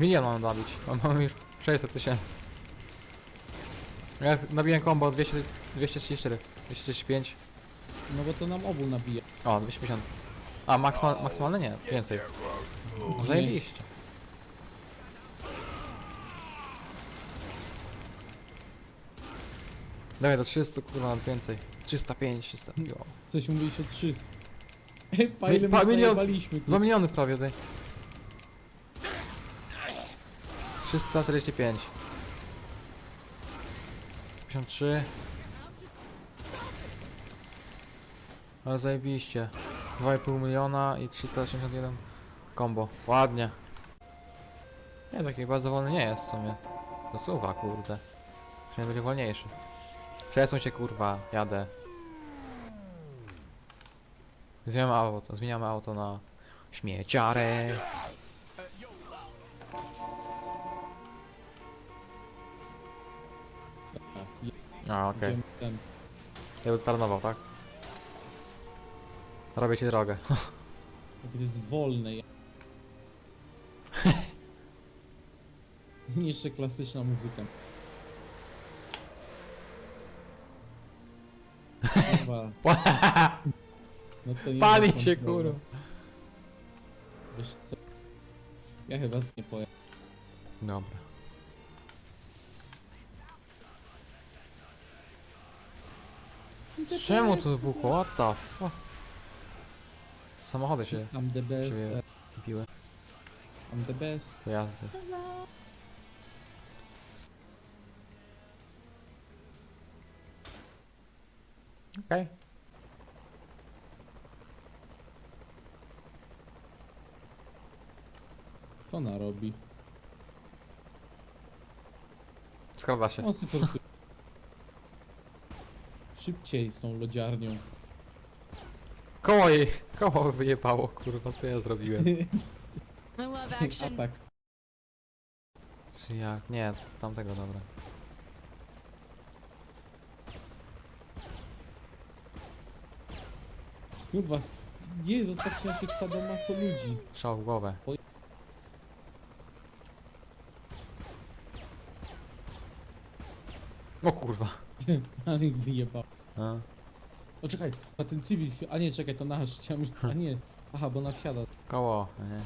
Milion mam nabić, a mamy już 600 tysięcy. Ja nabiłem combo 200, 234, 235, No bo to nam obu nabija. o 250. A maksymal, maksymalne nie, więcej. Zajebiście. Dawaj do 300 kurwa nawet więcej. 305, 300. Jo. Coś mówisz o 300. Pa Mi- ile pa- my milion- baliśmy 2 miliony prawie daj. 345. 53. Ale zajebiście. 2,5 miliona i 381 combo. Ładnie. Nie, taki bardzo wolny nie jest w sumie. Zasuwa, kurde. Przynajmniej będzie wolniejszy. Przesuń się, kurwa, jadę. Zmieniamy auto, zmieniamy auto na śmieciarę. A, okej. Idziemy ten. Ja bym tarnował, tak? Robię ci drogę. Jak to jest wolne. ja- Jeszcze klasyczna muzyka. Kurwa. No to nie Pali ma się, kontroli. kurwa. Wiesz co? Ja chyba z nie pojadę. Dobra. Czemu tu wybuchło? What the fuck? Samochody się I'm the best. siebie e, biły. I'm the best. Pojazdy. Okej. Co ona robi? Skrada się. On sobie po prostu... Szybciej z tą lodziarnią. Koło jej, koło wyjebało, kurwa, co ja zrobiłem? I love action. Atak. Czy jak? Nie, tamtego, dobra. Kurwa. Jezus, tak się wsadzą masło ludzi. Szał w głowę. O kurwa. Ale ich wyjebał. A. O czekaj, a ten cywil, a nie czekaj, to nasz, chciałem już, a nie. Aha, bo ona wsiada. Koło, nie?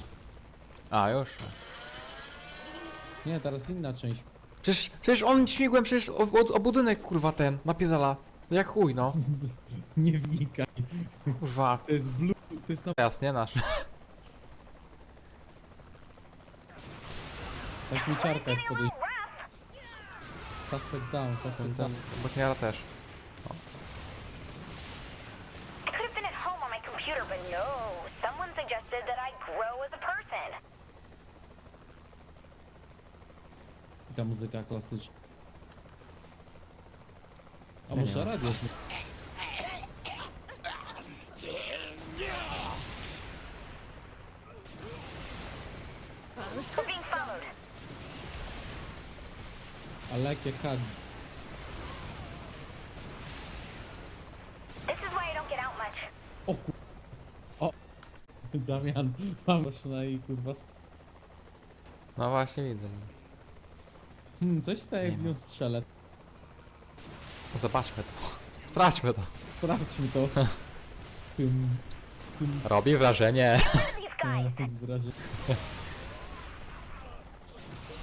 A, już. Nie, teraz inna część. Przecież, przecież on śmigłem przecież o, o, o budynek, kurwa, ten, napierdala. Jak chuj, no. Nie wnikaj. Kurwa. To jest blue, to jest na... Jasnie, nasz. Ta śmieciarka jest podejść. Suspect down, Ten, suspect ten, down. botniara też. I could have been at home on my computer, but no. Someone suggested that I grow as a person. I ta muzyka klasyczna. A Ja może nie. radio jest... Oh, this We're car being followed. sucks. I like your card. This is why I don't get out much. O kur... O! Damian, mam maszyna i kurwa... No właśnie widzę. Hmm, coś tak jak w nią strzelę. No Zobaczmy to. Sprawdźmy to. Sprawdźmy to. Tym... Tym... Robi wrażenie. E, wrażenie.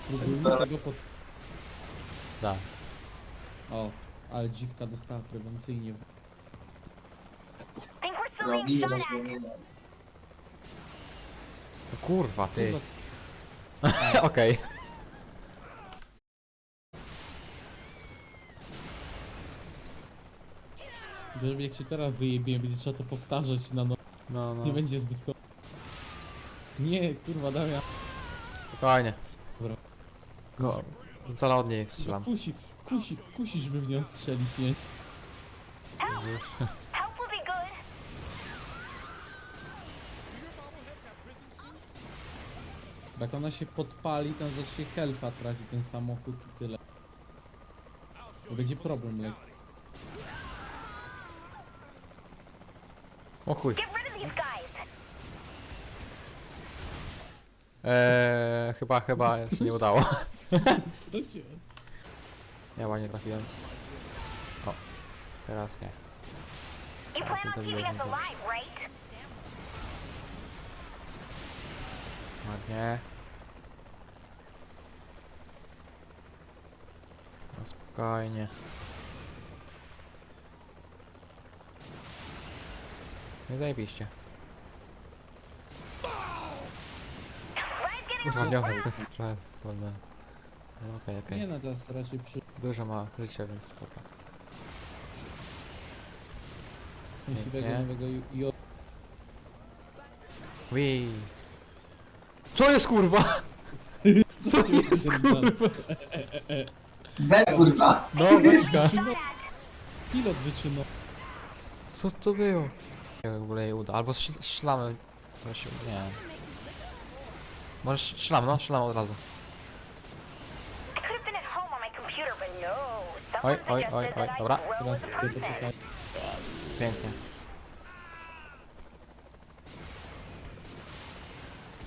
Spróbujmy tego pod... Da. O, ale dziwka dostała prewencyjnie. Think we're still Robi being shot at. rozwiązanie. O Kurwa, ty. Okej. Żeby jak się teraz wyjebie, będzie trzeba to powtarzać na no. No, no. Nie będzie zbyt ko... Nie, kurwa, Damian. Spokojnie. Dobra. Go. Zaraz od niej strzelam. Kusi, kusi, kusi, żeby w nią strzelić, nie? Jak ona się podpali, to zacznie helpa traci ten samochód i tyle. To będzie problem, lekki. O chuj. Eee, chyba, chyba się nie udało. To się... Ja ładnie trafiłem. O, teraz nie. Ładnie. No spokojnie. Nie zajebiście. Ryan's getting Kurwa, a nie little mam rough. tych trochę wolne. No okej, okej. Nie no, teraz raczej przy... Dużo ma życia, więc spoko. siwego Nie. nowego jo... Wii. Co jest kurwa? Co jest kurwa? Be kurwa! No weźka. Wyczyno... Pilot wyczyno... Co to było? Nie w ogóle jej uda. Albo śl- szlamy. Proszę, nie. Może szlam, no, szlam od razu. I could have been at home on my computer, but no. Oj, Someone oj, suggested oj, oj, that I dobra. grow Teraz as a ty person. poczekaj. Pięknie.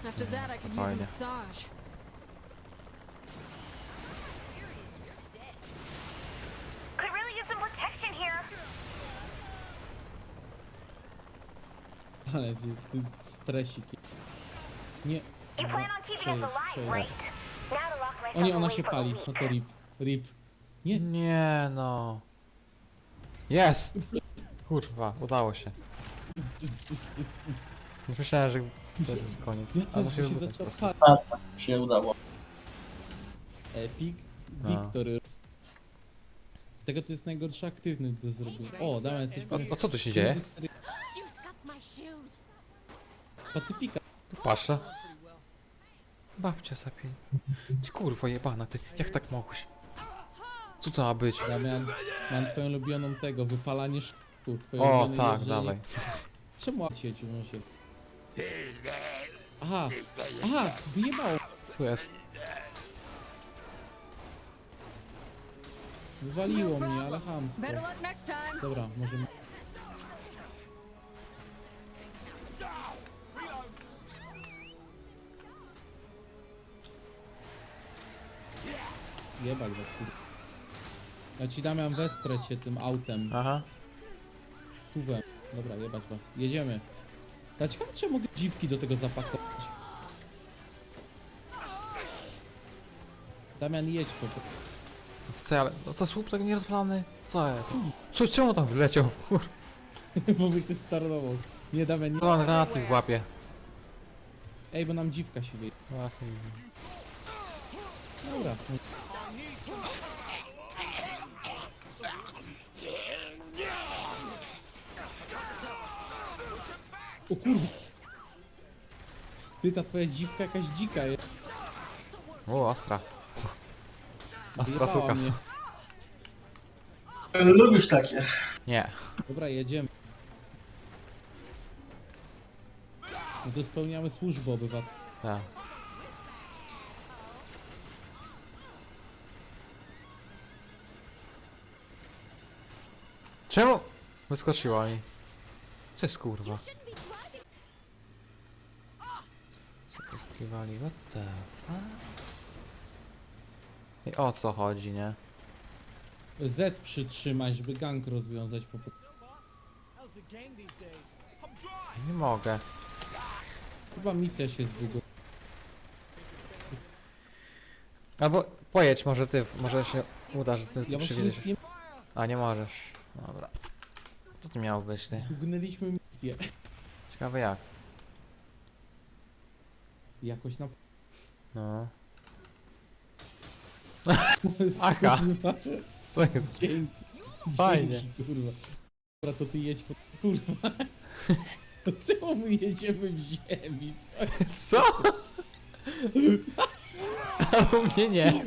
After that, I could use a Fajnie. massage. Ale ci ty stresik. Nie. You plan on keeping us przejdź, alive, przejdź. right? Now to lock myself O nie, ona się a pali. No to rip. Rip. Nie. Nie no. Jest! Kurwa, udało się. Już myślałem, że to jest koniec. Ja Ale też się po zaczęła prostu. palić. Się udało. Epic No. Victory. Tego to jest najgorszy aktywny do zrobienia. O, Damian, jesteś O, o co tu się dzieje? Pacyfika. Patrzę. Babcia zapili. Ty kurwa jebana, ty. Jak tak mogłeś? Co to ma być? Damian, mam twoją ulubioną tego, wypalanie szkół. Twoje O, ulubione tak, jeżdżenie. dawaj. Czemu sieci mu się... Aha, aha, wyjebało. Tu jest. Wywaliło mnie, ale hamstwo. Better luck next time. Dobra, możemy... Jebać was, kurde. Ja ci Damian wesprę cię tym autem, Aha. suwem. Dobra, jebać was. Jedziemy. Ja ciekawe, czy ja mogę dziwki do tego zapakować. Damian, jedź po prostu. Chcę, ale... No to słup tak nierozwalany? Co jest? Co, czemu tam wyleciał? Kurwa, bo mi ty startował. Nie, Damian, nie. on granatnik łapie. Ej, bo nam dziwka się wyje. Właśnie. Dobra. O kurwa. Ty, ta twoja dziwka jakaś dzika jest. O, Astra. Astra Wyjebała suka. mnie. Lubisz takie. Nie. Dobra, jedziemy. No to spełniamy służbę obywatelską. Tak. Czemu? Wyskoczyła mi. Co jest kurwa? Co to skiwali? What the fuck? I o co chodzi, nie? Z przytrzymać, żeby gang rozwiązać po prostu. Nie mogę. Chyba misja się zbugowała. Albo pojedź może ty, może się uda, że ty Ja nic nie... A nie możesz. Dobra. Co to miało być ty? Bugnęliśmy misję. Ciekawe jak. Jakoś na... No. Aha. Kurwa. Co jest? Dzięki. Fajnie. Dzięki, kurwa. Dobra, to ty jedź po... Kurwa. To czemu my jedziemy w ziemi? Co? Co? A u mnie nie.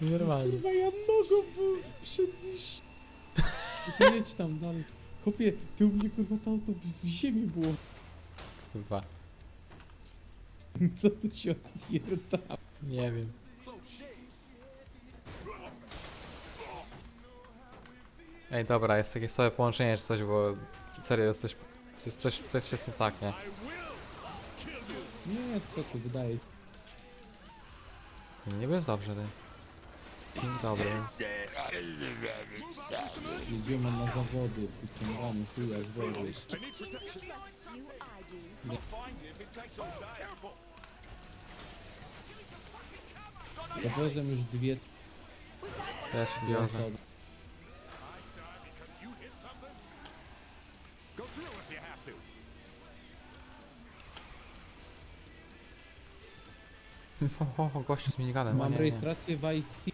Normalnie. Kurwa, ja nogą był przed. To jedź tam dalej. Chłopie, ty u mnie kurwa to auto w, w ziemi było. Kurwa. Co tu się odpierdala? Nie wiem. Ej, dobra, jest takie sobie połączenie czy coś, bo serio jest coś, coś, coś, coś jest nie tak, nie? Nie, co tu wydaje. Niby jest dobrze, ty. Dzień dobry. Idziemy na zawody, wyciągamy chuja z wody. Zawiozłem już dwie Też dwie wiozę. osoby. O, o, o, gościu z miniganem. Mam nie, nie. rejestrację Vice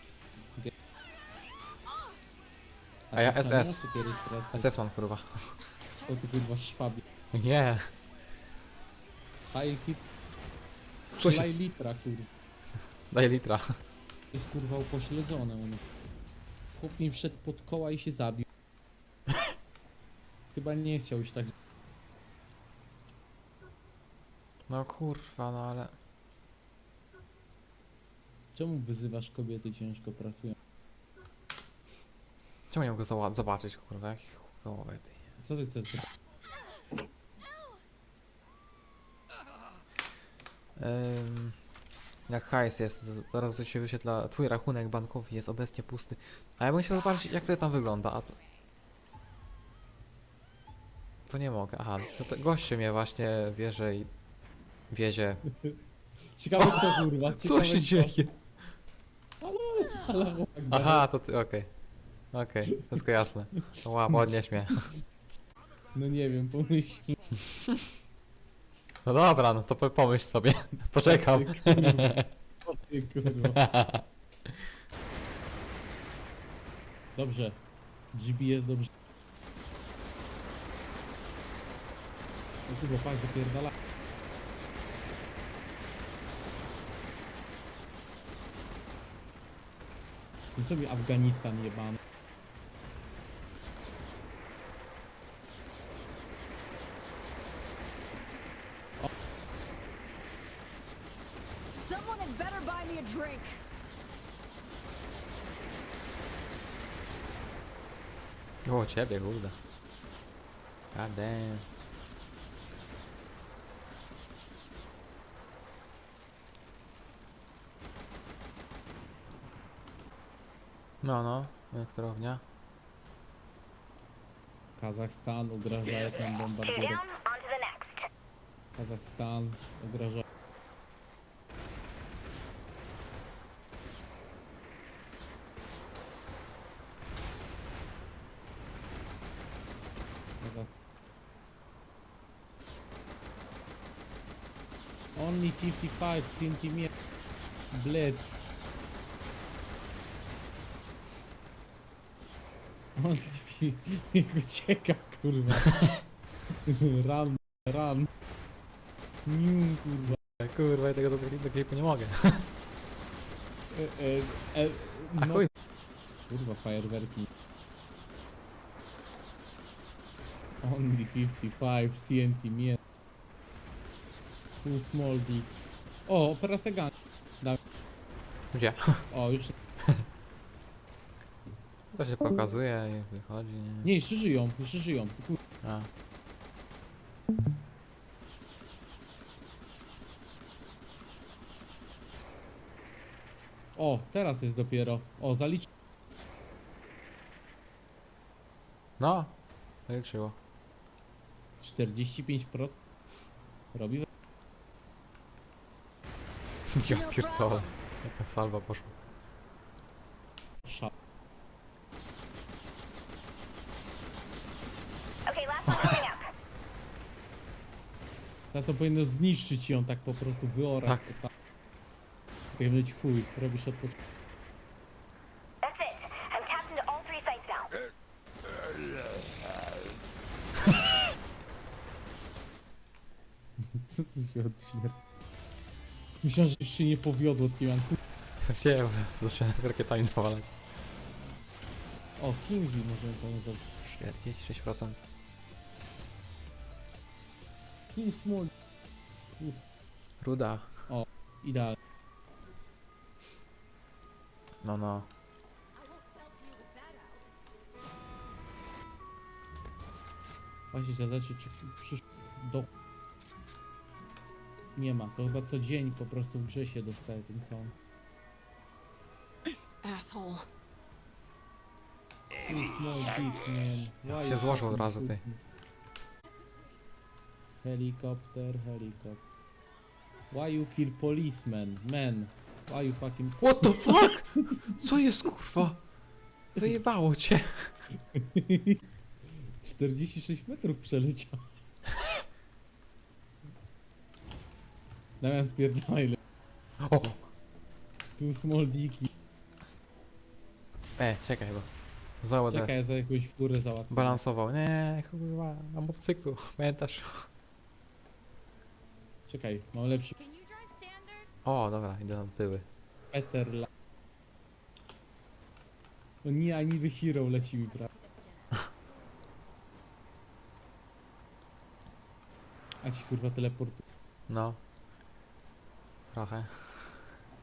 A ja SS. SS mam kurwa. O ty kurwa szwabie. Nie. High hit. Co się... Laj litra kurwa. Daj litra. Jest kurwa upośledzone mnie. Chłop mi wszedł pod koła i się zabił. Chyba nie chciał już tak. No kurwa, no ale... Czemu wyzywasz kobiety ciężko pracują? Mogę zoba- zobaczyć kurwa, jaki chujowy ty. Co ty chcesz? Jak hajs jest, to zaraz się wyświetla, twój rachunek bankowy jest obecnie pusty. A ja bym chciał zobaczyć jak to tam wygląda, a to... To nie mogę, aha, to, to goście mnie właśnie wieże i... Wiezie. Ciekawe kto kurwa. Co ciekawe się kto. dzieje? Allahu Akbar. Aha, to ty, okej. Okej, wszystko jasne. Ła, podnieś mnie. No nie wiem, pomyśl. No dobra, no to po- pomyśl sobie. Poczekam. Ty kurwa. O ty kurwa. Dobrze. GPS dobrze. O kurwa, pak zapierdala. Ty sobie Afganistan jebany. Someone had better buy me a drink. O, ciebie, kurde. God damn. No, no, elektrownia. Kazachstan ugrażają tam next. Kazachstan ugraża. Kazach... Only 55 centimeters. Bled. On jak ucieka kurwa. Run, run. Niu, kurwa. Kurwa, ja tego do do klipu nie mogę. E, e, e, A no, chuj. kurwa, fajerwerki. Only 55 cm. Too small dick. O, operacja gun. Gdzie? O, już. To się pokazuje i wychodzi, nie? Nie, jeszcze żyją, jeszcze żyją. Kur... A. O, teraz jest dopiero. O, zalicz. No, wyliczyło. 45%. Robi. Ja pierdolę. Jaka salwa poszła. Sza. Okay, last one coming up. Teraz to powinno zniszczyć ją tak po prostu, wyorać. Tak. to. Powinien być chuj, robisz odpoczynek. That's it. I'm tapped into all three sites now. Co tu się otwiera? Myślałem, że się nie powiodło, kur... Gdzie? Zacząłem rakietami nawalać. O, Kingsley możemy pomóc zrobić. 46%. King Small. Jest Ruda. idealny. No, no. Właśnie trzeba zobaczyć, czy przysz... do... Nie ma, to chyba co dzień po prostu w grze się dostaje ten cały. Asshole. Dick, man. Why się you złożył od fucking razu, shoot ty. me? Helikopter, helikopter. Why you kill policeman? Man. Why you fucking... What the fuck? Co jest kurwa? Wyjebało cię. 46 metrów przeleciał. Damian spierdalaj. O! Tu small dicki. E, czekaj bo. Załodę. Czekaj, ja za jakąś furę załatwię. Balansował. Nie, kurwa, na motocyklu. Pamiętasz? Czekaj, mam lepszy? O, dobra, idę na tyły. Peter La... O nie, I need a hero leci mi prawie. A ci kurwa teleportu. No. Trochę.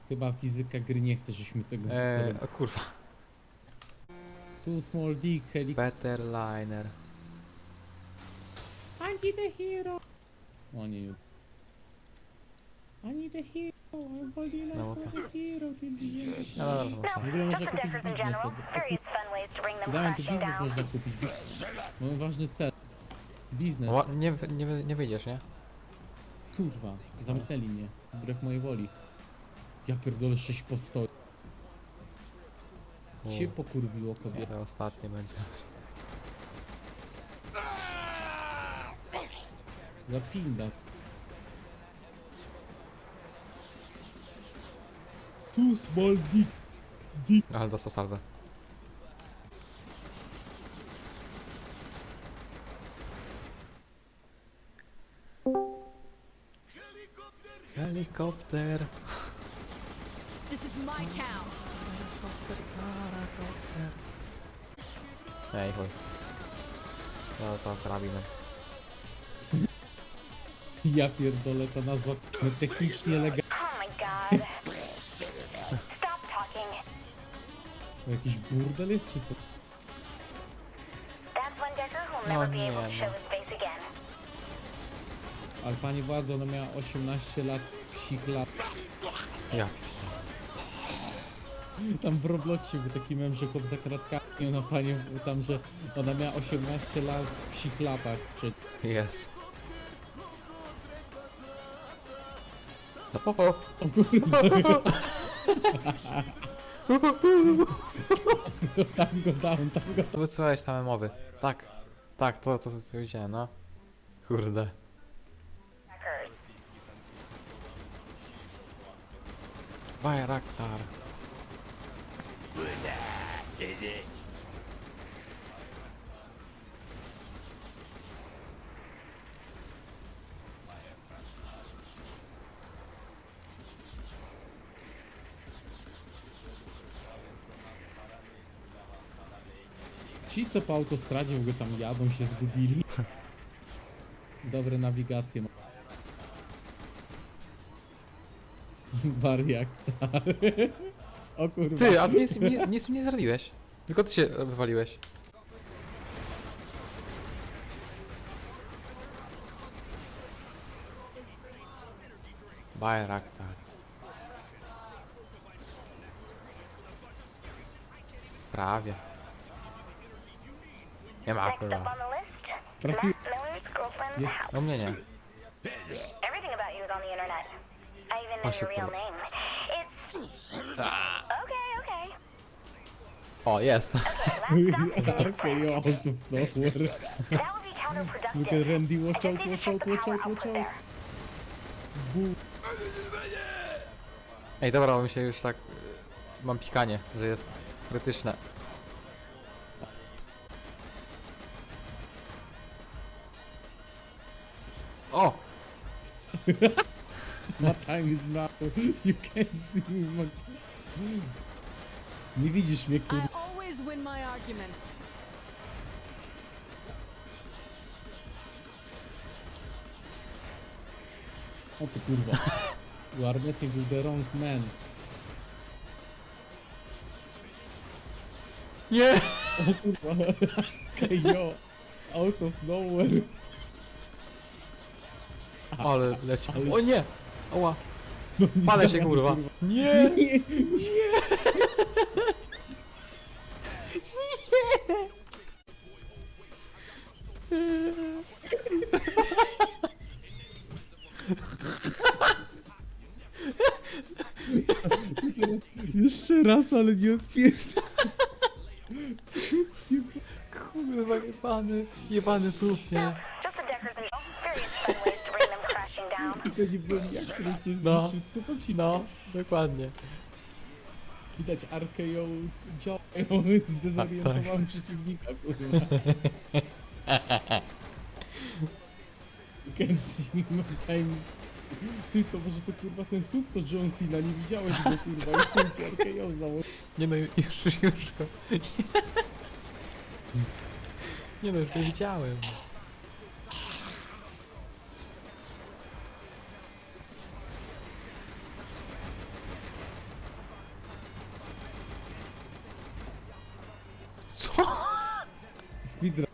Chyba fizyka gry nie chce, żeśmy tego... E, tele... o kurwa. Tu small dick, helikopter. Better liner. I need a hero. O nie. I need a hero. I'm holding No, for okej. a hero till the end of No dobra, dobra. W ogóle można kupić biznes. Various fun ways to bring them Dałem tu crashing biznes down. można kupić. Mamy ważny cel. Biznes. Ła, nie, nie, nie wyjdziesz, nie? Kurwa, zamknęli mnie. Wbrew mojej woli. Ja pierdolę 6 postoi. U, Się pokurwiło kobieta. to ostatnie będzie. Zapinda. Too small dick. Ale dostał salwę. Helikopter. This is my town. Ej, chuj. To, to karabinem. Ja pierdolę, ta nazwa technicznie legalna. Oh my god. Stop talking. Jakiś burdel jest czy co? That's one Decker who'll No never be able to nie, show no. his face again. Ale pani władza, ona miała 18 lat psich lat. Ja. Tam w Robloxie był taki mem, że chłop za kratkami, ona pani tam, że ona miała 18 lat w psich latach. Przed... Jest. O, o. Tam go down, tam go To wysyłałeś tam mowy. Tak. Tak, to, to, to widziałem, no. Kurde. Bayraktar. Ci, co po autostradzie w ogóle tam jadą, się zgubili. Dobre nawigacje ma. Wariak. o kurwa. Ty, a nic, nic, nic mi nie zrobiłeś. Tylko ty się wywaliłeś. Bayraktar. Prawie. Nie ma kurwa. on the list, Trafi... Matt Miller's girlfriend's Yes. house. No mnie nie. It's... Okay, okay. O, jest. In Okay, out of nowhere. Look at Randy, watch out, watch out, watch out, watch out. Bu. Ej, dobra, bo mi się już tak... y, Mam pikanie, że jest krytyczne. O! My time is now. You can't see me. Nie widzisz mnie. I always win my arguments. O ty kurwa. You are messing with the wrong man. Nie! O kurwa. Okay, yo. Out of nowhere. Ale leci. O nie! Oła. Palę się kurwa. Nie! Nie! Nie! Jeszcze raz, ale nie odpierdolę. Kurwa, jebany, jebany słuch. To nie byłem ja, który cię No. zniszczył, tylko sam się No, dokładnie. Widać RKO działają, zdezorientowałem przeciwnika, kurwa. You can see my times. Ty, to może to kurwa ten słup to John Cena, nie widziałeś go kurwa i chuj ci RKO założył. Nie no, już, już go. Nie no, już nie widziałem. Co? Speedrun.